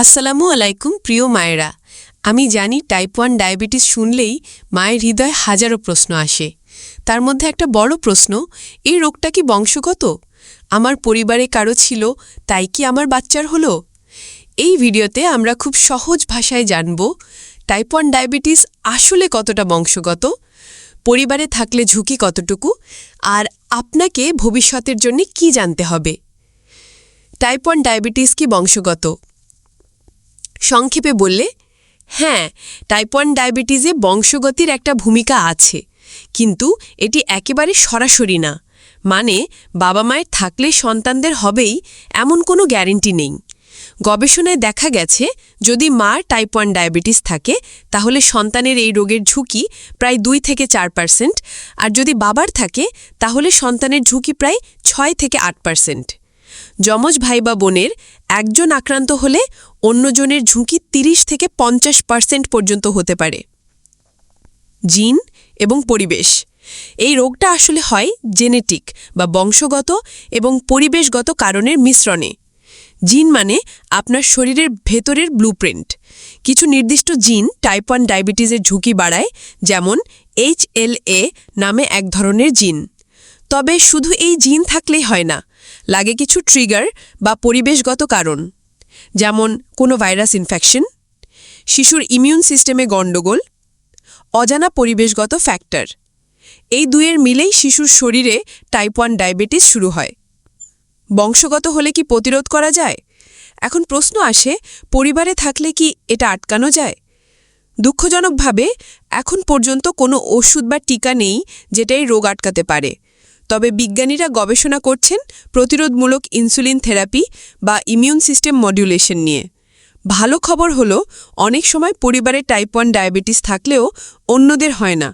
আসসালামু আলাইকুম, প্রিয় মায়েরা। আমি জানি টাইপ ওয়ান ডায়াবেটিস শুনলেই মায়ের হৃদয়ে হাজারো প্রশ্ন আসে। তার মধ্যে একটা বড় প্রশ্ন এই রোগটা কি বংশগত? আমার পরিবারে কারও ছিল, তাই কি আমার বাচ্চার হলো? এই ভিডিওতে আমরা খুব সহজ ভাষায় জানব টাইপ ওয়ান ডায়াবেটিস আসলে কতটা বংশগত, পরিবারে থাকলে ঝুঁকি কতটুকু, আর আপনাকে ভবিষ্যতের জন্য কি জানতে হবে? টাইপ ওয়ান ডায়াবেটিস কি বংশগত? সংক্ষেপে বললে হ্যাঁ টাইপ ওয়ান ডায়াবেটিসে বংশগতির একটা ভূমিকা আছে, কিন্তু এটি একেবারে সরাসরি না। মানে বাবা মায়ের থাকলে সন্তানদের হবেই এমন কোনো গ্যারেন্টি নেই। গবেষণায় দেখা গেছে, যদি মার টাইপ ওয়ান ডায়াবেটিস থাকে, তাহলে সন্তানের এই রোগের ঝুঁকি প্রায় দুই থেকে চার পার্সেন্ট আর যদি বাবার থাকে, তাহলে সন্তানের ঝুঁকি প্রায় ছয় থেকে আট পার্সেন্ট যমজ ভাই বা বোনের একজন আক্রান্ত হলে অন্যজনের ঝুঁকি ৩০ থেকে পঞ্চাশ পার্সেন্ট পর্যন্ত হতে পারে। জিন এবং পরিবেশ। এই রোগটা আসলে হয় জেনেটিক বা বংশগত এবং পরিবেশগত কারণের মিশ্রণে। জিন মানে আপনার শরীরের ভেতরের ব্লুপ্রিন্ট। কিছু নির্দিষ্ট জিন টাইপ ওয়ান ডায়াবেটিসের ঝুঁকি বাড়ায়, যেমন এইচএলএ নামে এক ধরনের জিন। তবে শুধু এই জিন থাকলেই হয় না লাগে কিছু ট্রিগার বা পরিবেশগত কারণ, যেমন কোনো ভাইরাস ইনফেকশন শিশুর ইমিউন সিস্টেমে গণ্ডগোল অজানা পরিবেশগত ফ্যাক্টর এই দুয়ের মিলেই শিশুর শরীরে টাইপ ওয়ান ডায়াবেটিস শুরু হয়। বংশগত হলে কি প্রতিরোধ করা যায়? এখন প্রশ্ন আসে, পরিবারে থাকলে কি এটা আটকানো যায়? দুঃখজনকভাবে এখন পর্যন্ত কোনো ওষুধ বা টিকা নেই যেটাই রোগ আটকাতে পারে। তবে বিজ্ঞানীরা গবেষণা করছেন প্রতিরোধমূলক ইনসুলিন থেরাপি বা ইমিউন সিস্টেম মডিউলেশন নিয়ে। ভালো খবর হলো, অনেক সময় পরিবারে টাইপ ওয়ান ডায়াবেটিস থাকলেও অন্যদের হয় না।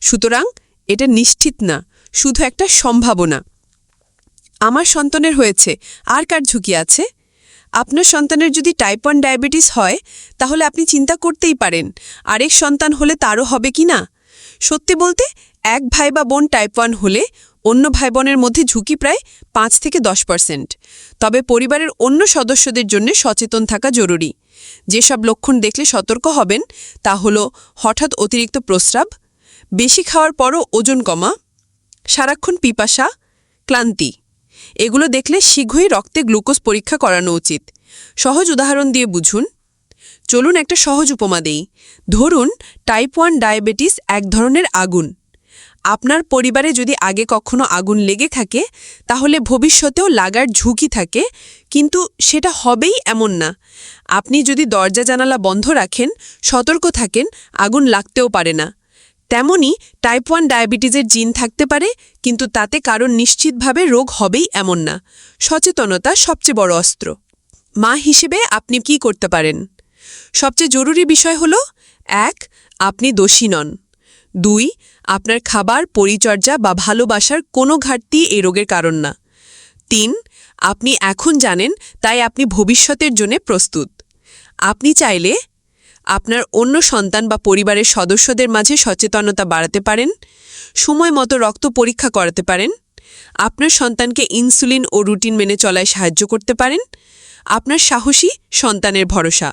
সুতরাং এটা নিশ্চিত না, শুধু একটা সম্ভাবনা। আমার সন্তানের হয়েছে, আর কার ঝুঁকি আছে? আপনার সন্তানের যদি টাইপ ওয়ান ডায়াবেটিস হয়, তাহলে আপনি চিন্তা করতেই পারেন, আরেক সন্তান হলে তারও হবে কি না? সত্যি বলতে, এক ভাই বা বোন টাইপ ওয়ান হলে অন্য ভাই বোনের মধ্যে ঝুঁকি প্রায় পাঁচ থেকে দশ পার্সেন্ট। তবে পরিবারের অন্য সদস্যদের জন্য সচেতন থাকা জরুরি। যেসব লক্ষণ দেখলে সতর্ক হবেন তা হল হঠাৎ অতিরিক্ত প্রস্রাব, বেশি খাওয়ার পরও ওজন কমা, সারাক্ষণ পিপাসা, ক্লান্তি। এগুলো দেখলে শীঘ্রই রক্তে গ্লুকোজ পরীক্ষা করানো উচিত। সহজ উদাহরণ দিয়ে বুঝুন। চলুন একটা সহজ উপমা দেই। ধরুন টাইপ ওয়ান ডায়াবেটিস এক ধরনের আগুন। আপনার পরিবারে যদি আগে কখনো আগুন লেগে থাকে, তাহলে ভবিষ্যতেও লাগার ঝুঁকি থাকে, কিন্তু সেটা হবেই এমন না। আপনি যদি দরজা জানালা বন্ধ রাখেন, সতর্ক থাকেন, আগুন লাগতেও পারে না। তেমনি টাইপ ওয়ান ডায়াবেটিসের জিন থাকতে পারে, কিন্তু তাতে কারণ নিশ্চিতভাবে রোগ হবেই এমন না। সচেতনতা সবচেয়ে বড় অস্ত্র। মা হিসেবে আপনি কি করতে পারেন? সবচেয়ে জরুরি বিষয় হল, এক, আপনি দোষী নন। দুই, আপনার খাবার, পরিচর্যা বা ভালোবাসার কোনো ঘাটতি এই রোগের কারণ না। তিন, আপনি এখন জানেন, তাই আপনি ভবিষ্যতের জন্য প্রস্তুত। আপনি চাইলে আপনার অন্য সন্তান বা পরিবারের সদস্যদের মাঝে সচেতনতা বাড়াতে পারেন, সময় মতো রক্ত পরীক্ষা করাতে পারেন, আপনার সন্তানকে ইনসুলিন ও রুটিন মেনে চলায় সাহায্য করতে পারেন, আপনার সাহসী সন্তানের ভরসা।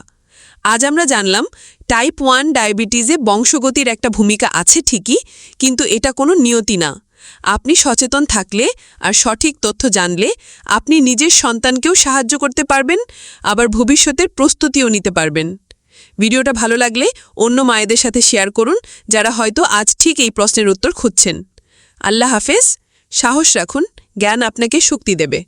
আজ আমরা জানলাম টাইপ ওয়ান ডায়াবেটিসে বংশগতির একটা ভূমিকা আছে ঠিকই, কিন্তু এটা কোনো নিয়তি না। আপনি সচেতন থাকলে আর সঠিক তথ্য জানলে আপনি নিজের সন্তানকেও সাহায্য করতে পারবেন, আবার ভবিষ্যতের প্রস্তুতিও নিতে পারবেন। ভিডিওটা ভালো লাগলে অন্য মায়েদের সাথে শেয়ার করুন, যারা হয়তো আজ ঠিক এই প্রশ্নের উত্তর খুঁজছেন। আল্লাহ হাফেজ, সাহস রাখুন, জ্ঞান আপনাকে শক্তি দেবে।